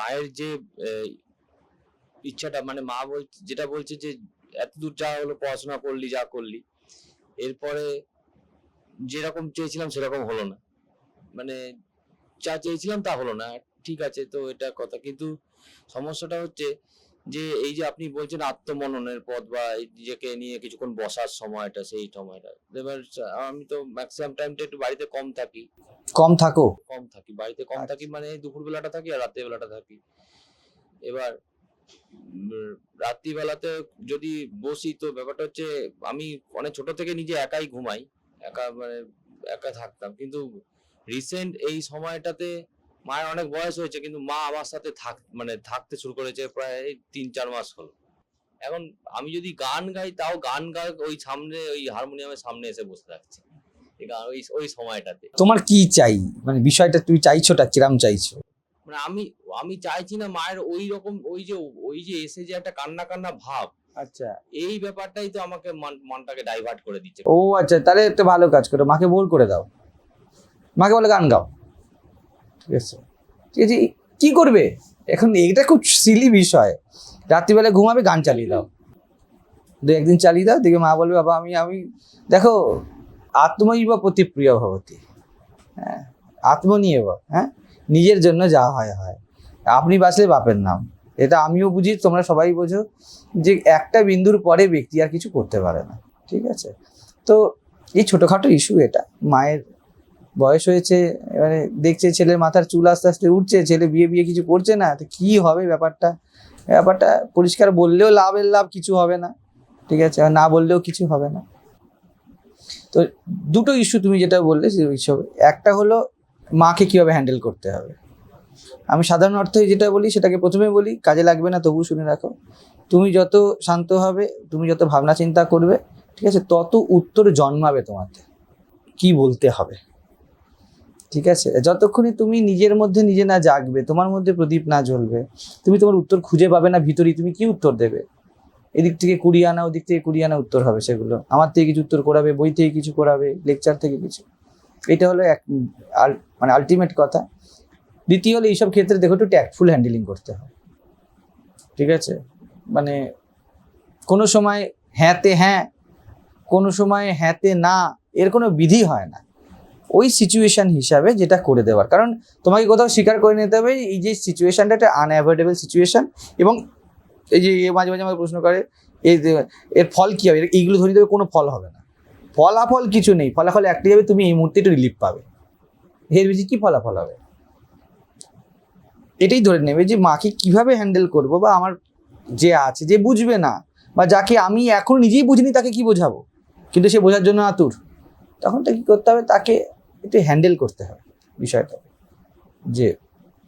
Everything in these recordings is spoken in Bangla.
মায়ের যে ইচ্ছাটা মানে মা বল, যেটা বলছে যে এত দূর যা হলো, পড়াশোনা করলি, যা করলি, এরপরে যেরকম চেয়েছিলাম, সেরকম হলো না। মানে যা চেয়েছিলাম, তা হলো না। ঠিক আছে, তো এটা কথা। কিন্তু সমস্যাটা হচ্ছে যে এই যে আপনি বলছেন আত্মমননের পথ বা নিজেকে নিয়ে কিছুক্ষণ বসার সময়টা সেই সময়টা। এবার আমি তো ম্যাক্সিমাম টাইমটা একটু বাড়িতে কম থাকি। কম থাকো। কম থাকি বাড়িতে কম থাকি মানে দুপুর বেলাটা থাকি আর রাত্রি বেলাটা থাকি। এবার রাত্রিবেলাতে যদি বসি তো ব্যাপারটা হচ্ছে আমি অনেক ছোট থেকে নিজে একাই ঘুমাই। একা মানে একা থাকতাম। কিন্তু রিসেন্ট এই সময়টাতে মায়ের অনেক বয়স হয়েছে কিন্তু মা আমার সাথে থাক মানে থাকতে শুরু করেছে প্রায় তিন চার মাস হলো। এখন আমি যদি গান গাই তাও গান গাই ওই সামনে ওই হারমোনিয়ামের সামনে এসে বসে থাকছে। ওই ওই সময়টাতে। তোমার কি চাই? মানে বিষয়টা তুমি চাইছোটা কিরাম চাইছো? মানে আমি আমি চাইছি না মায়ের ওই রকম ওই যে ওই যে এসে যে একটা কান্না কান্না ভাব আচ্ছা। এই ব্যাপারটাই তো আমাকে মান- মনটাকে ডাইভার্ট করে দিচ্ছে। ও আচ্ছা তাহলে একটা ভালো কাজ করো মাকে বোর করে দাও। মাকে বলে গান গাও। ঠিক আছে কি করবে? এখন এটা খুব সিলি বিষয়। রাত্রিবেলা ঘুমাবে, গান চালিয়ে দাও। দু একদিন চালিয়ে দাও দেখে মা বলবে, বাবা, আমি আমি দেখো আত্মই বা প্রতি প্রিয় ভবতী। হ্যাঁ আত্মনিয়ে হ্যাঁ? নিজের জন্য যা হয় হয়। আপনি বাঁচলে বাপের নাম। এটা আমিও বুঝি, তোমরা সবাই বোঝো যে একটা বিন্দুর পরে ব্যক্তি আর কিছু করতে পারে না। ঠিক আছে? তো এই ছোটোখাটো ইস্যু এটা, মায়ের বয়স হয়েছে এবারে দেখছে ছেলের মাথার চুল আস্তে আস্তে উঠছে, ছেলে বিয়ে বিয়ে কিছু করছে না, তো কি হবে ব্যাপারটা? ব্যাপারটা পরিষ্কার বললেও লাভের লাভ কিছু হবে না, ঠিক আছে? না বললেও কিছু হবে না। তো দুটো ইস্যু তুমি যেটা বললে হিসেবে একটা হলো মাকে কীভাবে হ্যান্ডেল করতে হবে। আমি সাধারণ অর্থে যেটা বলি সেটাকে প্রথমে বলি, কাজে লাগবে না তবু শুনে রাখো। তুমি যত শান্ত হবে, তুমি যত ভাবনা চিন্তা করবে, ঠিক আছে, তত উত্তর জন্মাবে তোমাতে। কি বলতে হবে? ঠিক আছে? যতক্ষণে তুমি নিজের মধ্যে নিজে না জাগবে, তোমার মধ্যে প্রদীপ না জ্বলবে, তুমি তোমার উত্তর খুঁজে পাবে না ভিতরেই, তুমি কি উত্তর দেবে? এদিক থেকে কুড়ি আনা, ওদিক থেকে কুড়ি আনা উত্তর হবে সেগুলো। আমার থেকে কিছু উত্তর করাবে, বই থেকে কিছু করাবে লেকচার থেকে কিছু। এটা হলো এক মানে আলটিমেট কথা। দ্বিতীয় হলো এইসব ক্ষেত্রে দেখো একটু ট্যাক্টফুল হ্যান্ডেলিং করতে হয়। ঠিক আছে? মানে কোনো সময় হ্যাঁতে হ্যাঁ কোনো সময় হ্যাঁতে না, এর কোনো বিধি হয় না। ওই সিচুয়েশান হিসাবে যেটা করে দেওয়ার। কারণ তোমাকে কোথাও স্বীকার করে নিতে হবে, এই যে সিচুয়েশানটা একটা আনঅ্যাভয়েডেবল সিচুয়েশান এবং এই যে মাঝে মাঝে আমাকে প্রশ্ন করে, এই এর ফল কী হবে? এইগুলো ধরে দেবে কোনো ফল হবে না। ফলাফল কিছু নেই, ফলাফল একটাই হবে, তুমি এই মুহূর্তে একটু রিলিফ পাবে। এর বেশি কী ফলাফল হবে? এটাই ধরে নেবে যে মাকে কীভাবে হ্যান্ডেল করব বা আমার যে আছে, যে বুঝবে না বা যাকে আমি এখন নিজেই বুঝিনি তাকে কি বোঝাবো? কিন্তু সে বোঝার জন্য আতুর। তখন তো কী করতে হবে? তাকে একটু হ্যান্ডেল করতে হবে বিষয়টা। যে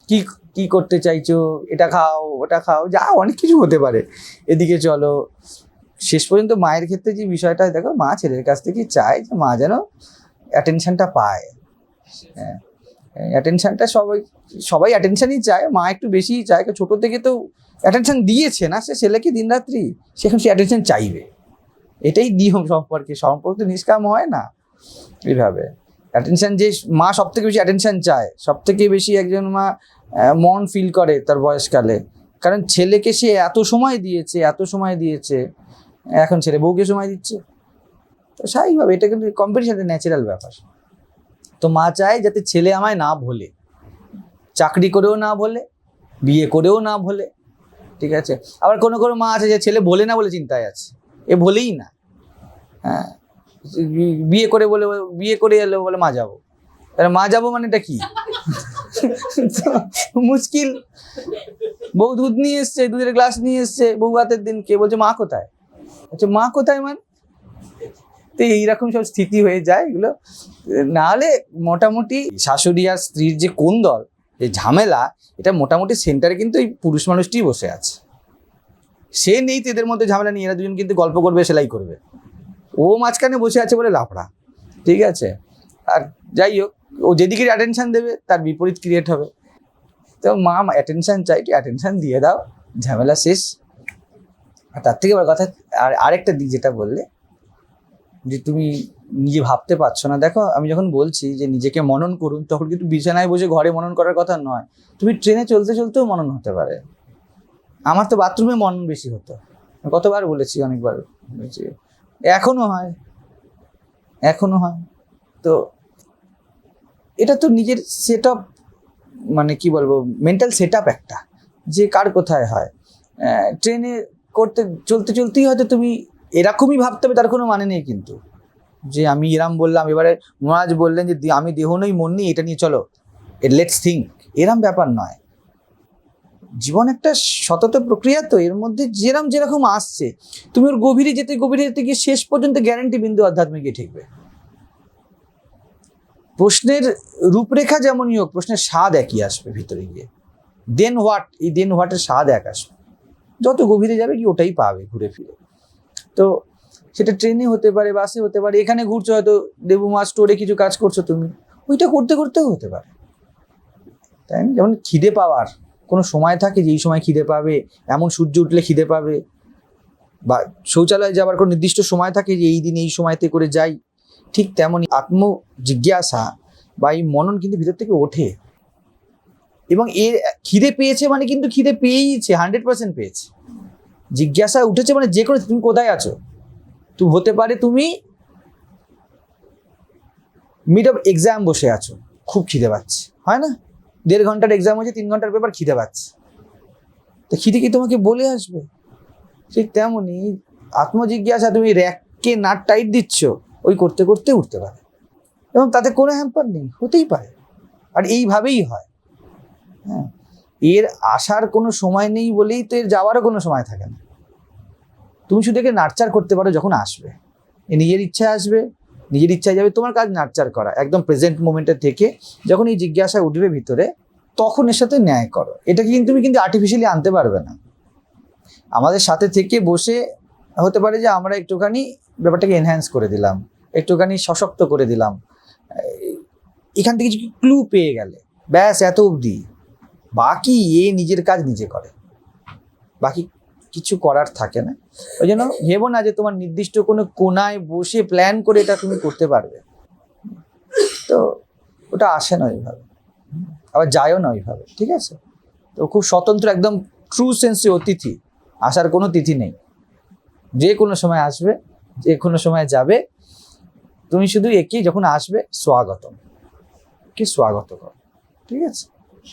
কি কি করতে চাইছো, এটা খাও, ওটা খাও, যা, অনেক কিছু হতে পারে। এদিকে চলো, শেষ পর্যন্ত মায়ের ক্ষেত্রে যে বিষয়টা, দেখো, মা ছেলের কাছ থেকে চায় যে মা যেন অ্যাটেনশনটা পায়। হ্যাঁ অ্যাটেনশনটা সবাই সবাই অ্যাটেনশনই চায়, মা একটু বেশিই চায় ছোটো থেকে তো অ্যাটেনশন দিয়েছে না, সে ছেলেকে দিনরাত্রি সেখানে সে অ্যাটেনশন চাইবে। এটাই নিয়ম সম্পর্কে, সম্পর্ক তো নিষ্কাম হয় না, এইভাবে। অ্যাটেনশন যে মা সব থেকে বেশি অ্যাটেনশন চায় সব থেকে বেশি একজন মা মন ফিল করে তার বয়সকালে। কারণ ছেলেকে সে এত সময় দিয়েছে, এত সময় দিয়েছে, এখন ছেলে বউকে সময় দিচ্ছে। তো স্বাভাবিকভাবে এটা কিন্তু কম্পিটিশনের ন্যাচারাল ব্যাপার। তো মা চায় যাতে ছেলে আমায় না ভোলে। চাকরি করেও না ভোলে, বিয়ে করেও না ভোলে, ঠিক আছে? আবার কোনো কোনো মা আছে যে ছেলে বলে না বলে চিন্তায় আছে। এ বলেই না। হ্যাঁ। বিয়ে করে বলে, বিয়ে করে এলো বলে মা যাব। তাহলে মা যাব মানে এটা কি? মুশকিল। বউ দুধ নিয়ে এসছে, দুধের গ্লাস নিয়ে এসছে, বউ হাতের দিন কে বলছে, মা কোথায়? আচ্ছা মা কোথায় মানে? তো এইরকম সব স্থিতি হয়ে যায় এগুলো। নাহলে মোটামুটি শাশুড়ি আর স্ত্রীর যে কোন দল, যে ঝামেলা, এটা মোটামুটি সেন্টারে কিন্তু এই পুরুষ মানুষটিই বসে আছে। সে নেই তো এদের মধ্যে ঝামেলা নিয়ে, এরা দুজন কিন্তু গল্প করবে, সেলাই করবে। ও মাঝখানে বসে আছে বলে লাফড়া ঠিক আছে? আর যাই হোক, ও যেদিকে অ্যাটেনশান দেবে, তার বিপরীত ক্রিয়েট হবে। তো মা অ্যাটেনশন চাই অ্যাটেনশান দিয়ে দাও, ঝামেলা শেষ। আর তার থেকে বড় কথা, আর আরেকটা দিক যেটা বললে, যে তুমি নিজে ভাবতে পারছ না। দেখো, আমি যখন বলছি যে নিজেকে মনন করুন, তখন কিন্তু বিছানায় বসে ঘরে মনন করার কথা নয়। তুমি ট্রেনে চলতে চলতেও মনন হতে পারে। আমার তো বাথরুমে মনন বেশি হতো। কতবার বলেছি, অনেকবার বলেছি। এখনও হয়। এখনও হয়। তো এটা তো নিজের সেট মানে কি বলব মেন্টাল সেট একটা, যে কার কোথায় হয়। ট্রেনে করতে, চলতে চলতেই হয়তো তুমি এরকমই ভাবতে হবে, তার কোনো মানে নেই কিন্তু। যে আমি এরাম বললাম, এবারে মহারাজ বললেন যে আমি দেহ নই, মন নেই, এটা নিয়ে চলো। লেটস থিঙ্ক এরম ব্যাপার নয়। জীবন একটা সতত প্রক্রিয়া তো, এর মধ্যে যেরকম যেরকম আসছে, তুমি ওর গভীরে যেতে গভীরে যেতে গিয়ে শেষ পর্যন্ত গ্যারান্টি বিন্দু আধ্যাত্মিকে ঠিকবে। প্রশ্নের রূপরেখা যেমনই হোক, প্রশ্নের স্বাদ একই আসবে ভিতরে গিয়ে। দেন হোয়াট এই দেন হোয়াটের স্বাদ এক আসবে। যত গভীরে যাবে কি ওটাই পাবে ঘুরে ফিরে। তো সেটা ট্রেনে হতে পারে বাসে হতে পারে, এখানে ঘুরছো হয়তো দেবুমা স্টোরে কিছু কাজ করছ তুমি। ওইটা করতে, করতেও হতে পারে। তাই যেমন খিদে পাওয়ার কোনো সময় থাকে যে এই সময় খিদে পাবে, এমন সূর্য উঠলে খিদে পাবে? বা শৌচালয়ে যাওয়ার কোনো নির্দিষ্ট সময় থাকে যে এই দিন এই সময়তে করে যাই? ঠিক তেমনই আত্ম জিজ্ঞাসা বা এই মনন কিন্তু ভিতর থেকে ওঠে। এবং এর খিদে পেয়েছে মানে কিন্তু খিদে পেয়েইছে, হান্ড্রেড পার্সেন্ট পেয়েছে। জিজ্ঞাসা উঠেছে মানে যে কোনো, তুমি কোথায় আছো? তুমি হতে পারে তুমি মিড অফ এক্সাম বসে আছো, খুব খিদে পাচ্ছে, হয় না? দেড় ঘণ্টার এক্সাম হচ্ছে তিন ঘণ্টার পেপার খিদে পাচ্ছে। তো খিদে কি তোমাকে বলে আসবে? ঠিক তেমনই আত্মজিজ্ঞাসা তুমি র্যাককে নাট টাইট দিচ্ছ, ওই করতে করতে উঠতে পারে। এবং তাতে কোনো হ্যাম্পার নেই, হতেই পারে। আর এইভাবেই হয়। হ্যাঁ এর আসার কোনো সময় নেই বলেই তো এর যাওয়ারও কোনো সময় থাকে না। তুমি শুধু একে নার্চার করতে পারো যখন আসবে। এ নিজের ইচ্ছা আসবে নিজের ইচ্ছায় যাবে, তোমার কাজ নার্চার করা, একদম প্রেজেন্ট মোমেন্টে থেকে যখন এই জিজ্ঞাসা উঠবে ভিতরে, তখন এর সাথে ন্যায় করো। এটাকে কিন্তু তুমি কিন্তু আর্টিফিশিয়ালি আনতে পারবে না। আমাদের সাথে থেকে বসে হতে পারে যে আমরা একটুখানি ব্যাপারটাকে এনহ্যান্স করে দিলাম, একটুখানি সশক্ত করে দিলাম। এখান থেকে কিছু ক্লু পেয়ে গেলে, ব্যাস এত অবধি। বাকি এ নিজের কাজ নিজে করে। বাকি কিছু করার থাকে না। ওই জন্য ভেবো না যে তোমার নির্দিষ্ট কোনো কোনায় বসে প্ল্যান করে এটা তুমি করতে পারবে। তো ওটা আসে না ওইভাবে। আবার যায়ও না ওইভাবে, ঠিক আছে? তো খুব স্বতন্ত্র, একদম ট্রু সেন্সে অতিথি, আসার কোনো তিথি নেই। যে কোনো সময় আসবে, যে কোনো সময় যাবে। তুমি শুধু একই যখন আসবে, স্বাগতম। কি স্বাগত করো, ঠিক আছে?